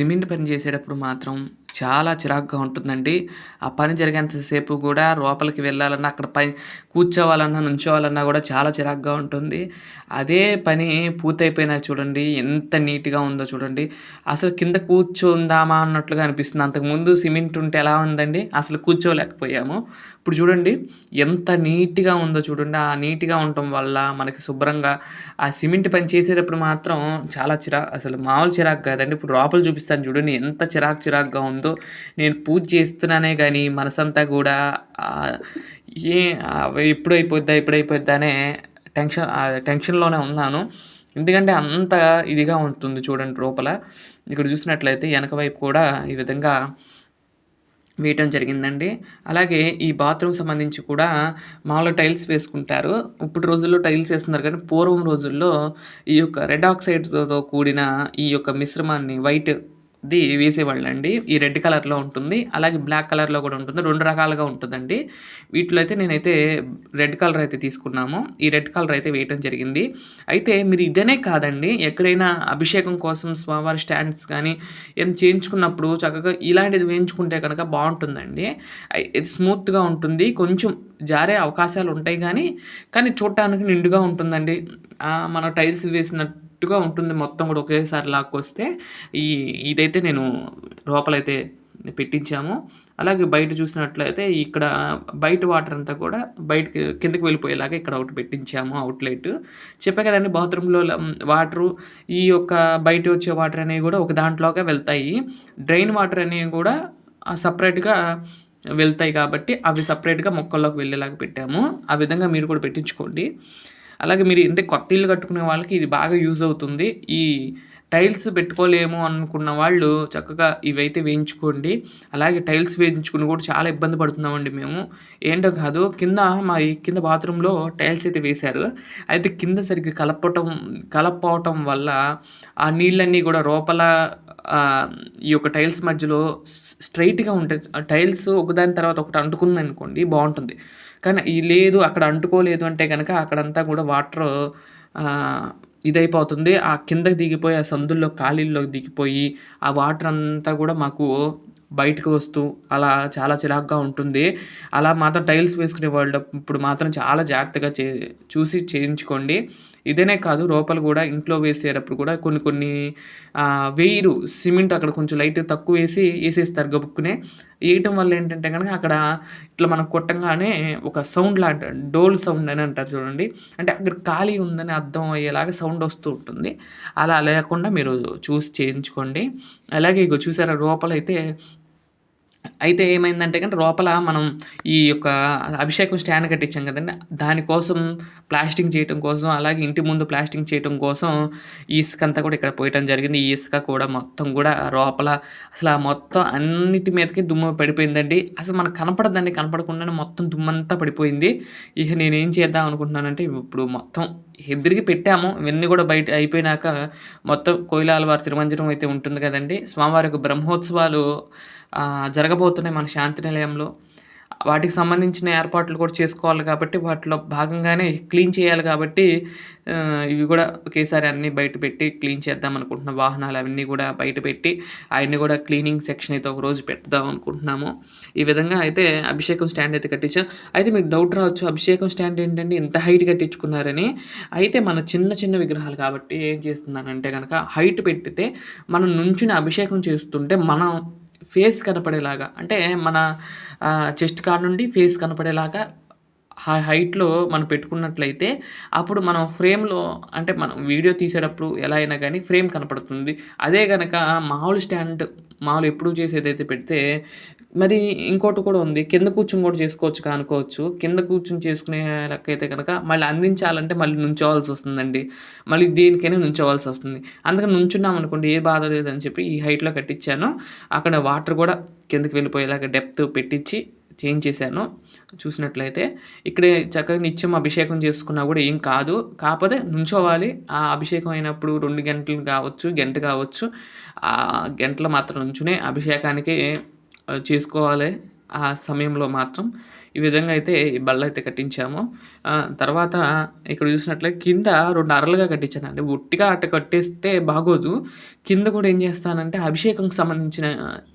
Cement పని చేసేటప్పుడు మాత్రం చాలా చిరాకుగా ఉంటుందండి. ఆ పని జరిగేంతసేపు కూడా లోపలికి వెళ్ళాలన్నా అక్కడ పై కూర్చోవాలన్నా నుంచోవాలన్నా కూడా చాలా చిరాకుగా ఉంటుంది. అదే పని పూర్తయిపోయినా చూడండి ఎంత నీట్గా ఉందో చూడండి. అసలు కింద కూర్చుందామా అన్నట్లుగా అనిపిస్తుంది. అంతకుముందు సిమెంట్ ఉంటే ఎలా ఉందండి? అసలు కూర్చోలేకపోయాము. ఇప్పుడు చూడండి ఎంత నీట్గా ఉందో చూడండి. ఆ నీట్గా ఉండటం వల్ల మనకి శుభ్రంగా ఆ సిమెంట్ పని చేసేటప్పుడు మాత్రం చాలా చిరా అసలు మామూలు చిరాకు కాదండి. ఇప్పుడు లోపల చూపిస్తాను చూడండి ఎంత చిరాకు చిరాకుగా ఉందో. నేను పూజ చేస్తున్నానే కానీ మనసంతా కూడా ఏ ఎప్పుడు అయిపోద్దా ఎప్పుడు అయిపోద్దా అనే టెన్షన్ టెన్షన్లోనే ఉన్నాను. ఎందుకంటే అంత ఇదిగా ఉంటుంది చూడండి లోపల. ఇక్కడ చూసినట్లయితే వెనక వైపు కూడా ఈ విధంగా వేయటం జరిగిందండి. అలాగే ఈ బాత్రూమ్ సంబంధించి కూడా మామూలుగా టైల్స్ వేసుకుంటారు. ఇప్పుడు రోజుల్లో టైల్స్ వేస్తున్నారు కానీ పూర్వం రోజుల్లో ఈ యొక్క రెడ్ ఆక్సైడ్తో కూడిన ఈ యొక్క మిశ్రమాన్ని వైట్ ది వేసేవాళ్ళండి ఈ రెడ్ కలర్లో ఉంటుంది. అలాగే బ్లాక్ కలర్లో కూడా ఉంటుంది. రెండు రకాలుగా ఉంటుందండి. వీటిలో అయితే నేనైతే రెడ్ కలర్ అయితే తీసుకున్నాము. ఈ రెడ్ కలర్ అయితే వేయటం జరిగింది. అయితే మీరు ఇదనే కాదండి. ఎక్కడైనా అభిషేకం కోసం స్వామివారి స్టాండ్స్ కానీ ఏం చేయించుకున్నప్పుడు చక్కగా ఇలాంటిది వేయించుకుంటే కనుక బాగుంటుందండి. ఇది స్మూత్గా ఉంటుంది. కొంచెం జారే అవకాశాలు ఉంటాయి కానీ కానీ చూడటానికి నిండుగా ఉంటుందండి. మన టైల్స్ వేసినట్టు కరెక్ట్గా ఉంటుంది మొత్తం కూడా ఒకేసారి లాక్కొస్తే ఈ ఇదైతే నేను లోపలైతే పెట్టించాము. అలాగే బయట చూసినట్లయితే ఇక్కడ బయట వాటర్ అంతా కూడా బయటకి కిందకి వెళ్ళిపోయేలాగా ఇక్కడ ఒకటి పెట్టించాము అవుట్లెట్. చెప్పే కదండి బాత్రూంలో వాటరు ఈ యొక్క బయట వచ్చే వాటర్ అనేవి కూడా ఒక దాంట్లోగా వెళ్తాయి. డ్రైన్ వాటర్ అనేవి కూడా సపరేట్గా వెళ్తాయి కాబట్టి అవి సపరేట్గా మొక్కల్లోకి వెళ్ళేలాగా పెట్టాము. ఆ విధంగా మీరు కూడా పెట్టించుకోండి. అలాగే మీరు అంటే కొత్త ఇల్లు కట్టుకునే వాళ్ళకి ఇది బాగా యూజ్ అవుతుంది. ఈ టైల్స్ పెట్టుకోలేము అనుకున్న వాళ్ళు చక్కగా ఇవైతే వేయించుకోండి. అలాగే టైల్స్ వేయించుకుని కూడా చాలా ఇబ్బంది పడుతున్నామండి మేము. ఏంటో కాదు కింద మా కింద బాత్రూంలో టైల్స్ అయితే వేశారు. అయితే కింద సరిగ్గా కలపటం కలపవటం వల్ల ఆ నీళ్ళన్నీ కూడా లోపల ఈ యొక్క టైల్స్ మధ్యలో స్ట్రైట్గా ఉంటాయి. టైల్స్ ఒకదాని తర్వాత ఒకటి అంటుకుంది అనుకోండి బాగుంటుంది. కానీ ఈ లేదు అక్కడ అంటుకోలేదు అంటే కనుక అక్కడంతా కూడా వాటర్ ఇదైపోతుంది. ఆ కిందకి దిగిపోయి ఆ సందుల్లో ఖాళీల్లోకి దిగిపోయి ఆ వాటర్ అంతా కూడా మాకు బయటకు వస్తూ అలా చాలా చిరాకుగా ఉంటుంది. అలా మాత్రం టైల్స్ వేసుకునే వాళ్ళు ఇప్పుడు మాత్రం చాలా జాగ్రత్తగా చే చూసి చేయించుకోండి. ఇదేనే కాదు లోపల కూడా ఇంట్లో వేసేటప్పుడు కూడా కొన్ని కొన్ని వేయరు సిమెంట్ అక్కడ కొంచెం లైట్ తక్కువ వేసి వేసేస్తారు గబుక్కునే. వేయటం వల్ల ఏంటంటే కనుక అక్కడ ఇట్లా మనం కొట్టంగానే ఒక సౌండ్ లాంటి డోల్ సౌండ్ అని అంటారు చూడండి. అంటే అక్కడ ఖాళీ ఉందని అర్థం అయ్యేలాగా సౌండ్ వస్తూ ఉంటుంది. అలా లేకుండా మీరు చూసి చేయించుకోండి. అలాగే ఇక చూసారా లోపల అయితే అయితే ఏమైందంటే కానీ లోపల మనం ఈ యొక్క అభిషేకం స్టాండ్ కట్టించాం కదండి. దానికోసం ప్లాస్టింగ్ చేయటం కోసం అలాగే ఇంటి ముందు ప్లాస్టింగ్ చేయటం కోసం ఈ ఇసుక అంతా కూడా ఇక్కడ పోయటం జరిగింది. ఈ ఇసుక కూడా మొత్తం కూడా లోపల అసలు ఆ మొత్తం అన్నిటి మీదకి దుమ్ము పడిపోయిందండి. అసలు మనకు కనపడదండి కనపడకుండానే మొత్తం దుమ్మంతా పడిపోయింది. ఇక నేనేం చేద్దాం అనుకుంటున్నానంటే ఇప్పుడు మొత్తం ఎదురికి పెట్టాము. ఇవన్నీ కూడా బయట అయిపోయినాక మొత్తం కోయిలాల వారి తిరుమంజనం అయితే ఉంటుంది కదండి. స్వామివారి బ్రహ్మోత్సవాలు జరగబోతున్నాయి మన శాంతి నిలయంలో. వాటికి సంబంధించిన ఏర్పాట్లు కూడా చేసుకోవాలి కాబట్టి వాటిలో భాగంగానే క్లీన్ చేయాలి కాబట్టి ఇవి కూడా ఒకేసారి అన్నీ బయట పెట్టి క్లీన్ చేద్దాం అనుకుంటున్నాం. వాహనాలు అవన్నీ కూడా బయట పెట్టి అవన్నీ కూడా క్లీనింగ్ సెక్షన్ అయితే ఒక రోజు పెడదాం అనుకుంటున్నాము. ఈ విధంగా అయితే అభిషేకం స్టాండ్ అయితే కట్టించాం. అయితే మీకు డౌట్ రావచ్చు అభిషేకం స్టాండ్ ఏంటంటే ఇంత హైట్ కట్టించుకున్నారని. అయితే మన చిన్న చిన్న విగ్రహాలు కాబట్టి ఏం చేస్తున్నారంటే కనుక హైట్ పెట్టితే మనం నుంచుని అభిషేకం చేస్తుంటే మనం ఫేస్ కనపడేలాగా అంటే మన చెస్ట్ కాడ నుండి ఫేస్ కనపడేలాగా హై హైట్లో మనం పెట్టుకున్నట్లయితే అప్పుడు మనం ఫ్రేమ్లో అంటే మనం వీడియో తీసేటప్పుడు ఎలా అయినా కానీ ఫ్రేమ్ కనపడుతుంది. అదే కనుక మామూలు స్టాండ్ మామూలు ఎప్పుడు చేసేదైతే పెడితే మరి ఇంకోటి కూడా ఉంది. కింద కూర్చుని కూడా చేసుకోవచ్చు అనుకోవచ్చు. కింద కూర్చుని చేసుకునే లెక్కైతే కనుక మళ్ళీ అందించాలంటే మళ్ళీ నుంచోవాల్సి వస్తుందండి. మళ్ళీ దేనికైనా నుంచోవాల్సి వస్తుంది. అందుకని నుంచున్నాం అనుకోండి ఏ బాధ లేదని చెప్పి ఈ హైట్లో కట్టించాను. అక్కడ వాటర్ కూడా కిందకి వెళ్ళిపోయేలాగా డెప్త్ పెట్టించి చేంజ్ చేశాను చూసినట్లయితే. ఇక్కడే చక్కగా నిత్యం అభిషేకం చేసుకున్నా కూడా ఏం కాదు. కాకపోతే నుంచోవాలి. ఆ అభిషేకం అయినప్పుడు రెండు గంటలు కావచ్చు గంట కావచ్చు. ఆ గంటలు మాత్రం నుంచునే అభిషేకానికి చేసుకోవాలి. ఆ సమయంలో మాత్రం. ఈ విధంగా అయితే ఈ బల్ల అయితే కట్టించాము. తర్వాత ఇక్కడ చూసినట్లయితే కింద రెండు అరలుగా కట్టించానండి. ఒట్టిగా అట్ట కట్టేస్తే బాగోదు. కింద కూడా ఏం చేస్తానంటే అభిషేకంకి సంబంధించిన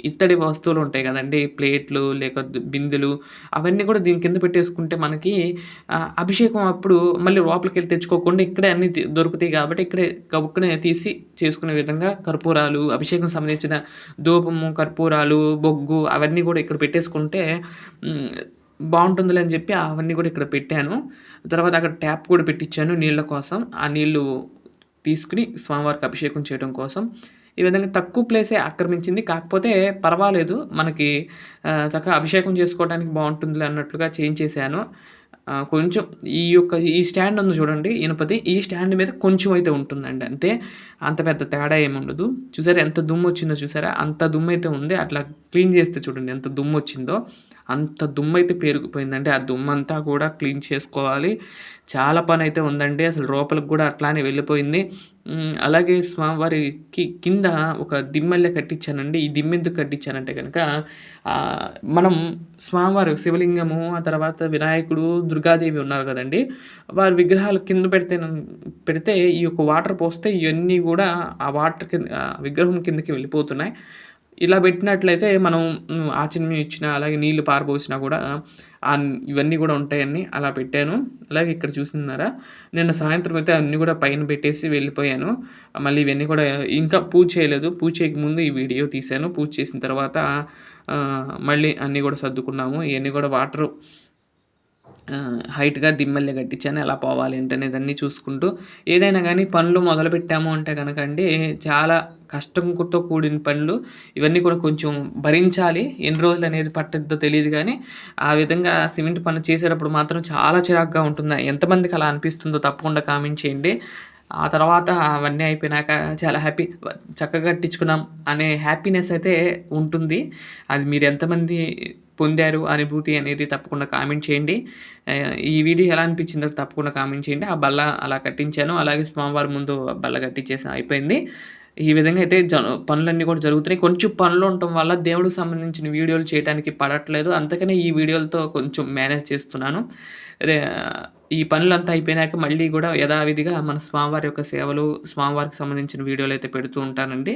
ఇత్తడి వస్తువులు ఉంటాయి కదండి. ప్లేట్లు లేకపోతే బిందెలు అవన్నీ కూడా దీని కింద పెట్టేసుకుంటే మనకి అభిషేకం అప్పుడు మళ్ళీ లోపలికి వెళ్ళి తెచ్చుకోకుండా ఇక్కడే అన్ని దొరుకుతాయి కాబట్టి ఇక్కడే కబుక్కునే తీసి చేసుకునే విధంగా కర్పూరాలు అభిషేకం సంబంధించిన ధూపము కర్పూరాలు బొగ్గు అవన్నీ కూడా ఇక్కడ పెట్టేసుకుంటే బాగుంటుందిలే అని చెప్పి అవన్నీ కూడా ఇక్కడ పెట్టాను. తర్వాత అక్కడ ట్యాప్ కూడా పెట్టించాను నీళ్ళ కోసం. ఆ నీళ్ళు తీసుకుని స్వామివారికి అభిషేకం చేయడం కోసం. ఈ విధంగా తక్కువ ప్లేసే ఆక్రమించింది. కాకపోతే పర్వాలేదు. మనకి చక్కగా అభిషేకం చేసుకోవడానికి బాగుంటుంది అన్నట్లుగా చేంజ్ చేశాను. కొంచెం ఈ యొక్క ఈ స్టాండ్ ఉంది చూడండి ఇనుపతి ఈ స్టాండ్ మీద కొంచెం అయితే ఉంటుందండి అంతే. అంత పెద్ద తేడా ఏమి ఉండదు. చూసారా ఎంత దుమ్ము వచ్చిందో చూసారా? అంత దుమ్ము అయితే ఉంది. అట్లా క్లీన్ చేస్తే చూడండి ఎంత దుమ్ము వచ్చిందో. అంత దుమ్ము అయితే పేరుకుపోయిందండి. ఆ దుమ్ము అంతా కూడా క్లీన్ చేసుకోవాలి. చాలా పని అయితే ఉందండి. అసలు లోపలికి కూడా అట్లానే వెళ్ళిపోయింది. అలాగే స్వామివారికి కింద ఒక దిమ్మెల్లె కట్టించానండి. ఈ దిమ్మెందుకు కట్టించానంటే కనుక మనం స్వామివారు శివలింగము ఆ తర్వాత వినాయకుడు దుర్గాదేవి ఉన్నారు కదండి. వారి విగ్రహాలు కింద పెడితే పెడితే ఈ యొక్క వాటర్ పోస్తే ఇవన్నీ కూడా ఆ వాటర్ కింద విగ్రహం కిందకి వెళ్ళిపోతున్నాయి. ఇలా పెట్టినట్లయితే మనం ఆచమనం ఇచ్చిన అలాగే నీళ్ళు పారబోసినా కూడా ఇవన్నీ కూడా ఉంటాయని అలా పెట్టాను. అలాగే ఇక్కడ చూస్తున్నారా? నిన్న సాయంత్రం అయితే అన్నీ కూడా పైన పెట్టేసి వెళ్ళిపోయాను. మళ్ళీ ఇవన్నీ కూడా ఇంకా పూజ చేయలేదు. పూజ చేయక ముందు ఈ వీడియో తీశాను. పూజ చేసిన తర్వాత మళ్ళీ అన్నీ కూడా సర్దుకున్నాము. ఇవన్నీ కూడా వాటర్ హైట్గా దిమ్మల్ని కట్టించాను ఎలా పోవాలి ఏంటనేది అన్నీ చూసుకుంటూ ఏదైనా కానీ పనులు మొదలుపెట్టాము అంటే కనుక అండి చాలా కష్టంతో కూడిన పనులు ఇవన్నీ కూడా కొంచెం భరించాలి. ఎన్ని రోజులు అనేది పట్టద్దో తెలియదు కానీ ఆ విధంగా సిమెంట్ పనులు చేసేటప్పుడు మాత్రం చాలా చిరాకుగా ఉంటుంది? ఎంతమందికి అలా అనిపిస్తుందో తప్పకుండా కామెంట్ చేయండి. ఆ తర్వాత అవన్నీ అయిపోయినాక చాలా హ్యాపీ చక్కగా కట్టించుకున్నాం అనే హ్యాపీనెస్ అయితే ఉంటుంది. అది మీరు ఎంతమంది పొందారు అనుభూతి అనేది తప్పకుండా కామెంట్ చేయండి. ఈ వీడియో ఎలా అనిపించిందో తప్పకుండా కామెంట్ చేయండి. ఆ బల్ల అలా కట్టించాను. అలాగే స్వామివారి ముందు బల్ల కట్టించేసి అయిపోయింది. ఈ విధంగా అయితే జ పనులన్నీ కూడా జరుగుతున్నాయి. కొంచెం పనులు ఉండటం వల్ల దేవుడికి సంబంధించిన వీడియోలు చేయడానికి పడట్లేదు. అందుకనే ఈ వీడియోలతో కొంచెం మేనేజ్ చేస్తున్నాను. ఈ పనులంతా అయిపోయినాక మళ్ళీ కూడా యథావిధిగా మన స్వామివారి యొక్క సేవలు స్వామివారికి సంబంధించిన వీడియోలు అయితే పెడుతూ ఉంటానండి.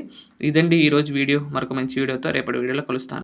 ఇదండి ఈరోజు వీడియో. మరొక మంచి వీడియోతో రేపటి వీడియోలో కలుస్తాను.